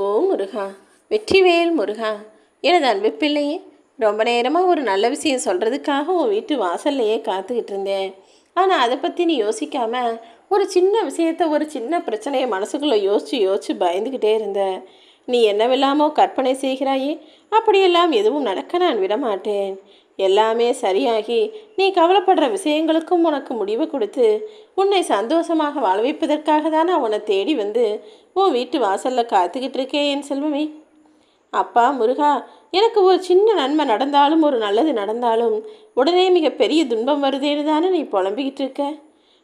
ஓ முருகா வெற்றிவேல் முருகா. எனது அன்பு பிள்ளையே ரொம்ப நேரமாக ஒரு நல்ல விஷயம் சொல்கிறதுக்காக உன் வீட்டு வாசல்லையே காத்துக்கிட்டு இருந்தேன். ஆனால் அதை பற்றி நீ யோசிக்காம ஒரு சின்ன விஷயத்த ஒரு சின்ன பிரச்சனையை மனசுக்குள்ளே யோசித்து யோசித்து பயந்துக்கிட்டே இருந்த. நீ என்னவெல்லாமோ கற்பனை செய்கிறாயே அப்படியெல்லாம் எதுவும் நடக்க நான் விடமாட்டேன். எல்லாமே சரியாகி நீ கவலைப்படுற விஷயங்களுக்கும் உனக்கு முடிவு கொடுத்து உன்னை சந்தோஷமாக வாழ வைப்பதற்காக தான் நான் உன்னை தேடி வந்து உன் வீட்டு வாசலில் காத்துக்கிட்டு இருக்கேன் என் செல்வமே. அப்பா முருகா எனக்கு ஒரு சின்ன நன்மை நடந்தாலும் ஒரு நல்லது நடந்தாலும் உடனே மிகப்பெரிய துன்பம் வருதேன்னு தானே நீ புலம்பிக்கிட்டு இருக்க?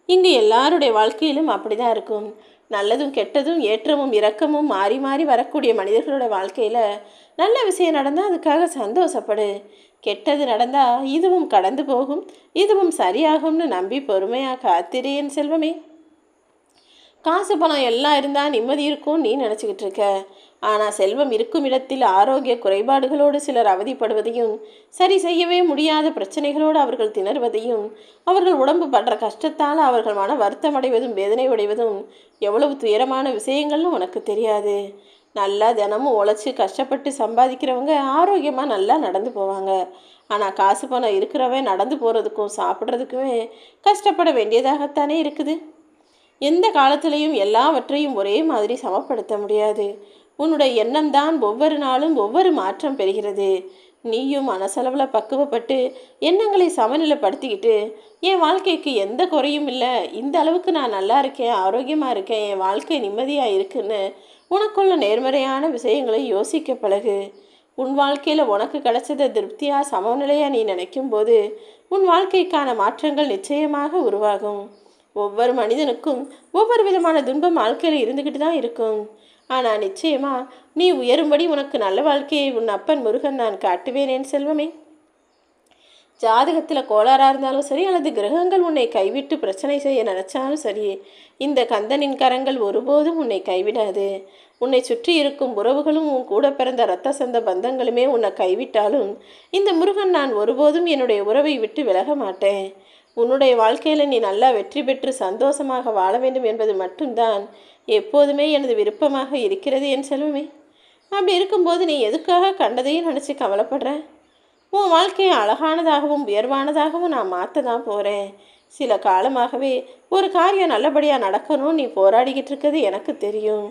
இங்கே எல்லாருடைய வாழ்க்கையிலும் அப்படி தான் இருக்கும். நல்லதும் கெட்டதும் ஏற்றமும் இரக்கமும் மாறி மாறி வரக்கூடிய மனிதர்களோட வாழ்க்கையில் நல்ல விஷயம் நடந்தால் அதுக்காக சந்தோஷப்படு. கெட்டது நடந்தால் இதுவும் கடந்து போகும். இதுவும் சரியாகும்னு நம்பி பொறுமையாக காத்திரு என் செல்வமே. காசு பணம் எல்லாம் இருந்தால் நிம்மதி இருக்கும்னு நீ நினச்சிக்கிட்டு இருக்க. ஆனால் செல்வம் இருக்கும் இடத்தில் ஆரோக்கிய குறைபாடுகளோடு சிலர் அவதிப்படுவதையும் சரி செய்யவே முடியாத பிரச்சனைகளோடு அவர்கள் திணறுவதையும் அவர்கள் உடம்பு படுற கஷ்டத்தால் அவர்கள் மன வருத்தம் அடைவதும் வேதனை அடைவதும் எவ்வளவு துயரமான விஷயங்கள்னு உனக்கு தெரியாது. நல்லா தினமும் உழைச்சி கஷ்டப்பட்டு சம்பாதிக்கிறவங்க ஆரோக்கியமாக நல்லா நடந்து போவாங்க. ஆனால் காசு பணம் இருக்கிறவன் நடந்து போகிறதுக்கும் சாப்பிட்றதுக்குமே கஷ்டப்பட வேண்டியதாகத்தானே இருக்குது. எந்த காலத்திலையும் எல்லாவற்றையும் ஒரே மாதிரி சமப்படுத்த முடியாது. உன்னுடைய எண்ணம் தான் ஒவ்வொரு நாளும் ஒவ்வொரு மாற்றம் பெறுகிறது. நீயும் மனசளவில் பக்குவப்பட்டு எண்ணங்களை சமநிலைப்படுத்திக்கிட்டு என் வாழ்க்கைக்கு எந்த குறையும் இல்லை. இந்த அளவுக்கு நான் நல்லா இருக்கேன் ஆரோக்கியமாக இருக்கேன் என் வாழ்க்கை நிம்மதியாக இருக்குன்னு உனக்குள்ள நேர்மறையான விஷயங்களை யோசிக்க பழகு. உன் வாழ்க்கையில் உனக்கு கிடைச்சத திருப்தியாக சமநிலையாக நீ நினைக்கும் போது உன் வாழ்க்கைக்கான மாற்றங்கள் நிச்சயமாக உருவாகும். ஒவ்வொரு மனிதனுக்கும் ஒவ்வொரு விதமான துன்பம் வாழ்க்கையில் இருந்துக்கிட்டு தான் இருக்கும். ஆனால் நிச்சயமா நீ உயரும்படி உனக்கு நல்ல வாழ்க்கையை உன் அப்பன் முருகன் நான் காட்டுவேன் என் செல்வமே. ஜாதகத்தில் கோளாறாக இருந்தாலும் சரி அல்லது கிரகங்கள் உன்னை கைவிட்டு பிரச்சனை செய்ய நினச்சாலும் சரி இந்த கந்தனின் கரங்கள் ஒருபோதும் உன்னை கைவிடாது. உன்னை சுற்றி இருக்கும் உறவுகளும் உன் கூட பிறந்த இரத்த சந்த பந்தங்களுமே உன்னை கைவிட்டாலும் இந்த முருகன் நான் ஒருபோதும் என்னுடைய உறவை விட்டு விலக மாட்டேன். உன்னுடைய வாழ்க்கையில் நீ நல்லா வெற்றி பெற்று சந்தோஷமாக வாழ வேண்டும் என்பது மட்டும்தான் எப்போதுமே எனது விருப்பமாக இருக்கிறது என் செல்வமே. அப்படி இருக்கும்போது நீ எதுக்காக கண்டதையும் நினச்சி கவலைப்படுற? உன் வாழ்க்கையை அழகானதாகவும் உயர்வானதாகவும் நான் மாற்ற தான் போகிறேன் சில காலமாகவே ஒரு காரியம் நல்லபடியாக நடக்கணும் நீ போராடிக்கிட்டு இருக்கிறது எனக்கு தெரியும்.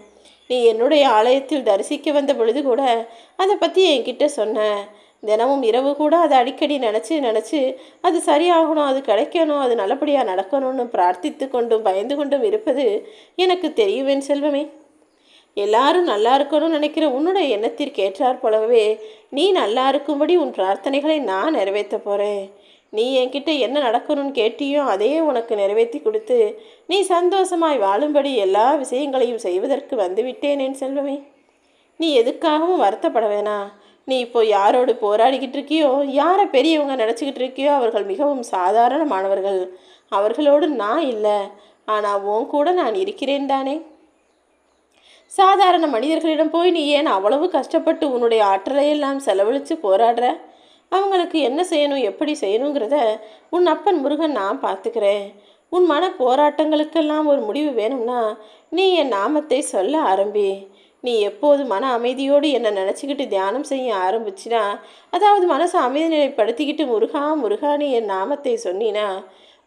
நீ என்னுடைய ஆலயத்தில் தரிசிக்க வந்த பொழுது கூட அதை பற்றி என்கிட்ட சொன்ன. தினமும் இரவு கூட அதை அடிக்கடி நினச்சி நினச்சி அது சரியாகணும் அது கிடைக்கணும் அது நல்லபடியாக நடக்கணும்னு பிரார்த்தித்து கொண்டும் பயந்து கொண்டும் இருப்பது எனக்கு தெரியுவேன் செல்வமே. எல்லாரும் நல்லா இருக்கணும்னு நினைக்கிற உன்னுடைய எண்ணத்திற்கு ஏற்றாற் போலவே நீ நல்லா இருக்கும்படி உன் பிரார்த்தனைகளை நான் நிறைவேற்ற போகிறேன் நீ என்கிட்ட என்ன நடக்கணும்னு கேட்டியோ அதையே உனக்கு நிறைவேற்றி கொடுத்து நீ சந்தோஷமாய் வாழும்படி எல்லா விஷயங்களையும் செய்வதற்கு வந்துவிட்டேனேன் செல்வமே. நீ எதுக்காகவும் வருத்தப்பட வேணாம். நீ இப்போ யாரோடு போராடிக்கிட்டு இருக்கியோ? யாரை பெரியவங்க நினச்சிக்கிட்டு இருக்கியோ? அவர்கள் மிகவும் சாதாரணமானவர்கள். அவர்களோடு நான் இல்லை. ஆனால் உன் கூட நான் இருக்கிறேன் தானே? சாதாரண மனிதர்களிடம் போய் நீ ஏன் அவ்வளவு கஷ்டப்பட்டு உன்னுடைய ஆற்றலையெல்லாம் செலவழித்து போராடுற? அவங்களுக்கு என்ன செய்யணும் எப்படி செய்யணுங்கிறத உன் அப்பன் முருகன் நான் பார்த்துக்கிறேன். உன் மன போராட்டங்களுக்கெல்லாம் ஒரு முடிவு வேணும்னா நீ என் நாமத்தை சொல்ல ஆரம்பி. நீ எப்போது மன அமைதியோடு என்னை நினச்சிக்கிட்டு தியானம் செய்ய ஆரம்பிச்சினா அதாவது மனசை அமைதி நிலைப்படுத்திக்கிட்டு முருகா முருகா நீ என் நாமத்தை சொன்னினா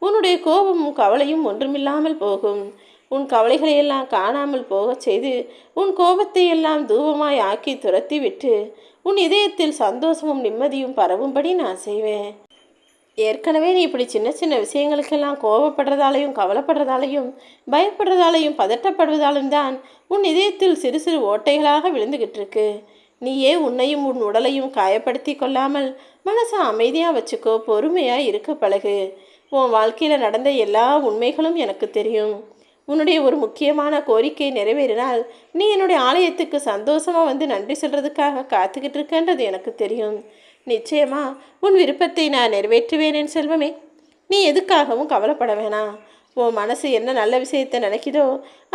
உன்னுடைய கோபமும் கவலையும் ஒன்றுமில்லாமல் போகும். உன் கவலைகளையெல்லாம் காணாமல் போகச் செய்து உன் கோபத்தை எல்லாம் தூபமாய் ஆக்கி துரத்தி விட்டு உன் இதயத்தில் சந்தோஷமும் நிம்மதியும் பரவும்படி நான் செய்வேன். ஏற்கனவே நீ இப்படி சின்ன சின்ன விஷயங்களுக்கெல்லாம் கோபப்படுறதாலையும் கவலைப்படுறதாலையும் பயப்படுறதாலையும் பதட்டப்படுவதாலும் தான் உன் இதயத்தில் சிறு சிறு ஓட்டைகளாக விழுந்துகிட்டு இருக்கு. நீயே உன்னையும் உன் உடலையும் காயப்படுத்தி கொள்ளாமல் மனசை அமைதியாக வச்சுக்கோ பொறுமையாக இருக்க பழகு. உன் வாழ்க்கையில் நடந்த எல்லா உண்மைகளும் எனக்கு தெரியும். உன்னுடைய ஒரு முக்கியமான கோரிக்கை நிறைவேறினால் நீ என்னுடைய ஆலயத்துக்கு சந்தோஷமாக வந்து நன்றி சொல்கிறதுக்காக காத்துக்கிட்டு இருக்கன்றது எனக்கு தெரியும். நிச்சயமா உன் விருப்பத்தை நான் நிறைவேற்றுவேன் என் செல்வமே. நீ எதுக்காகவும் கவலைப்பட வேணாம் உன் மனசு என்ன நல்ல விஷயத்தை நினைக்குதோ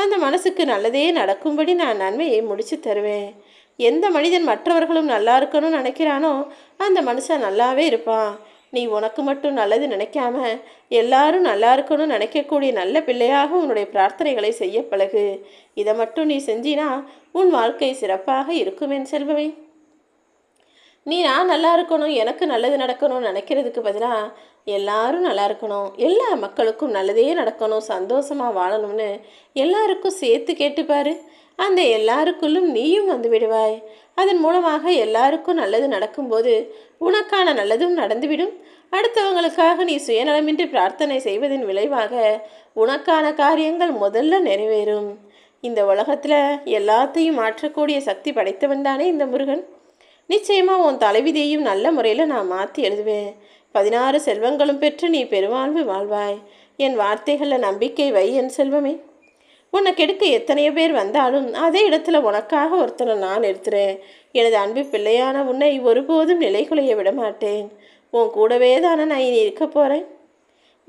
அந்த மனசுக்கு நல்லதே நடக்கும்படி நான் நன்மையை முடிச்சு தருவேன். எந்த மனிதன் மற்றவர்களும் நல்லா இருக்கணும்னு நினைக்கிறானோ அந்த மனுஷன் நல்லாவே இருப்பான். நீ உனக்கு மட்டும் நல்லது நினைக்காம எல்லாரும் நல்லா இருக்கணும்னு நினைக்கக்கூடிய நல்ல பிள்ளையாக உன்னுடைய பிரார்த்தனைகளை செய்ய பழகு. இதை மட்டும் நீ செஞ்சினா உன் வாழ்க்கை சிறப்பாக இருக்கும் என் செல்வமே. நீ நான் நல்லா இருக்கணும் எனக்கு நல்லது நடக்கணும்னு நினைக்கிறதுக்கு பதிலாக எல்லாரும் நல்லா இருக்கணும். எல்லா மக்களுக்கும் நல்லதே நடக்கணும் சந்தோஷமாக வாழணும்னு எல்லாருக்கும் சேர்த்து கேட்டுப்பார் அந்த எல்லாருக்குள்ளும் நீயும் வந்து விடுவாய். அதன் மூலமாக எல்லாருக்கும் நல்லது நடக்கும்போது உனக்கான நல்லதும் நடந்துவிடும். அடுத்தவங்களுக்காக நீ சுயநலமின்றி பிரார்த்தனை செய்வதன் விளைவாக உனக்கான காரியங்கள் முதல்ல நிறைவேறும். இந்த உலகத்தில் எல்லாத்தையும் மாற்றக்கூடிய சக்தி படைத்தவன் தானே இந்த முருகன். நிச்சயமாக உன் தலைவிதியையும் நல்ல முறையில் நான் மாற்றி எழுதுவேன். பதினாறு செல்வங்களும் பெற்று நீ பெருவாழ்வு வாழ்வாய். என் வார்த்தைகளில் நம்பிக்கை வை என் செல்வமே. உன்னை கெடுக்க எத்தனையோ பேர் வந்தாலும் அதே இடத்துல உனக்காக ஒருத்தனை நான் எடுத்துறேன். எனது அன்பு பிள்ளையான உன்னை ஒருபோதும் நிலை குலைய விடமாட்டேன். உன் கூடவே தானே நான் இனி இருக்க போகிறேன்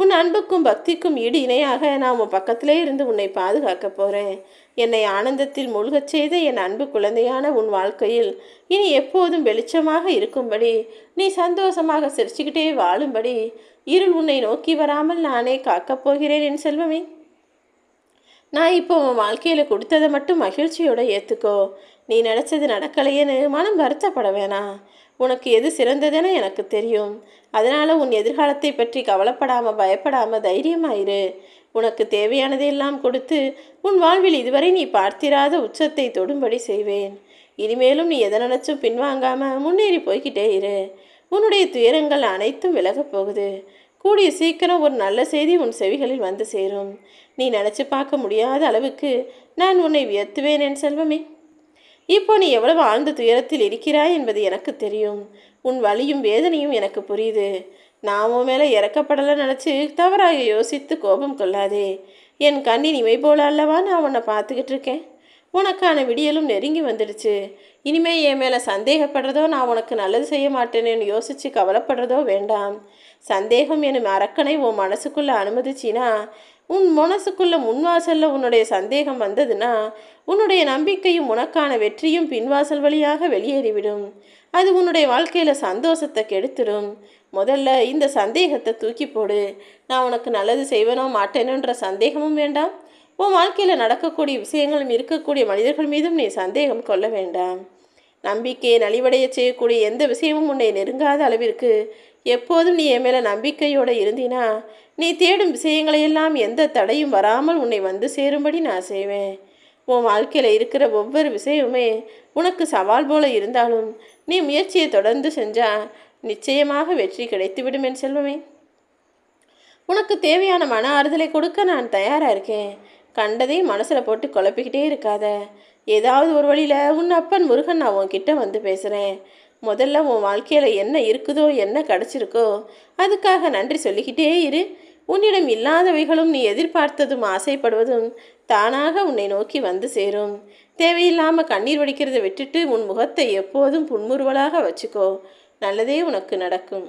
உன் அன்புக்கும் பக்திக்கும் ஈடு இணையாக நான் உன் பக்கத்திலே இருந்து உன்னை பாதுகாக்க போகிறேன் என்னை ஆனந்தத்தில் மூழ்கச் செய்த என் அன்பு குழந்தையான உன் வாழ்க்கையில் இனி எப்போதும் வெளிச்சமாக இருக்கும்படி நீ சந்தோஷமாக சிரிச்சுக்கிட்டே வாழும்படி இருள் உன்னை நோக்கி வராமல் நானே காக்கப் போகிறேன் என் செல்வமே. நான் இப்போ உன் வாழ்க்கையில் கொடுத்ததை மட்டும் மகிழ்ச்சியோட ஏற்றுக்கோ நீ நினச்சது நடக்கலையேன்னு மனம் வருத்தப்பட வேணாம். உனக்கு எது சிறந்ததுன்னு எனக்கு தெரியும். அதனால் உன் எதிர்காலத்தை பற்றி கவலைப்படாமல் பயப்படாமல் தைரியமாயிரு. உனக்கு தேவையானதையெல்லாம் கொடுத்து உன் வாழ்வில் இதுவரை நீ பார்த்திராத உச்சத்தை தொடும்படி செய்வேன். இனிமேலும் நீ எதை நினச்சும் பின்வாங்காமல் முன்னேறி போய்கிட்டே இரு. உன்னுடைய துயரங்கள் அனைத்தும் விலகப் போகுது. கூடிய சீக்கிரம் ஒரு நல்ல செய்தி உன் செவிகளில் வந்து சேரும். நீ நினச்சி பார்க்க முடியாத அளவுக்கு நான் உன்னை வியத்துவேன் என் செல்வமே. இப்போ நீ எவ்வளவு ஆழ்ந்த துயரத்தில் இருக்கிறாய் என்பது எனக்கு தெரியும். உன் வலியும் வேதனையும் எனக்கு புரியுது. நான் உன் மேலே இறக்கப்படலை நினச்சி தவறாக யோசித்து கோபம் கொள்ளாதே. என் கண்ணின் இமை போல அல்லவா நான் உன்னை பார்த்துக்கிட்டு இருக்கேன்? உனக்கான விடியலும் நெருங்கி வந்துடுச்சு. இனிமே என் மேலே சந்தேகப்படுறதோ நான் உனக்கு நல்லது செய்ய மாட்டேனேன்னு யோசித்து கவலைப்படுறதோ வேண்டாம். சந்தேகம் எனும் அரக்கனை உன் மனசுக்குள்ளே அனுமதிச்சினா உன் மனசுக்குள்ள முன்வாசலில் உன்னுடைய சந்தேகம் வந்ததுன்னா உன்னுடைய நம்பிக்கையும் உனக்கான வெற்றியும் பின்வாசல் வழியாக வெளியேறிவிடும். அது உன்னுடைய வாழ்க்கையில் சந்தோஷத்தை கெடுத்துடும் முதல்ல இந்த சந்தேகத்தை தூக்கி போடு. நான் உனக்கு நல்லது செய்வேனோ மாட்டேனோன்ற சந்தேகமும் வேண்டாம். உன் வாழ்க்கையில் நடக்கக்கூடிய விஷயங்களும் இருக்கக்கூடிய மனிதர்கள் மீதும் நீ சந்தேகம் கொள்ள வேண்டாம். நம்பிக்கையை நலிவடைய செய்யக்கூடிய எந்த விஷயமும் உன்னை நெருங்காத அளவிற்கு எப்போதும் நீ என் மேலே நம்பிக்கையோடு இருந்தினா நீ தேடும் விஷயங்களையெல்லாம் எந்த தடையும் வராமல் உன்னை வந்து சேரும்படி நான் செய்வேன். உன் வாழ்க்கையில் இருக்கிற ஒவ்வொரு விஷயமுமே உனக்கு சவால் போல இருந்தாலும் நீ முயற்சியை தொடர்ந்து செஞ்சால் நிச்சயமாக வெற்றி கிடைத்துவிடும் என் செல்வமே. உனக்கு தேவையான மன ஆறுதலை கொடுக்க நான் தயாராக இருக்கேன். கண்டதையும் மனசில் போட்டு குழப்பிக்கிட்டே இருக்காத. ஏதாவது ஒரு வழியில் உன் அப்பன் முருகன் நான் உன்கிட்ட வந்து பேசுகிறேன் முதல்ல உன் வாழ்க்கையில் என்ன இருக்குதோ என்ன கிடச்சிருக்கோ அதுக்காக நன்றி சொல்லிக்கிட்டே இரு. உன்னிடம் இல்லாதவைகளும் நீ எதிர்பார்த்ததும் ஆசைப்படுவதும் தானாக உன்னை நோக்கி வந்து சேரும். தேவையில்லாமல் கண்ணீர் வடிக்கிறத விட்டுட்டு உன் முகத்தை எப்போதும் புன்முறுவலாக வச்சுக்கோ. நல்லதே உனக்கு நடக்கும்.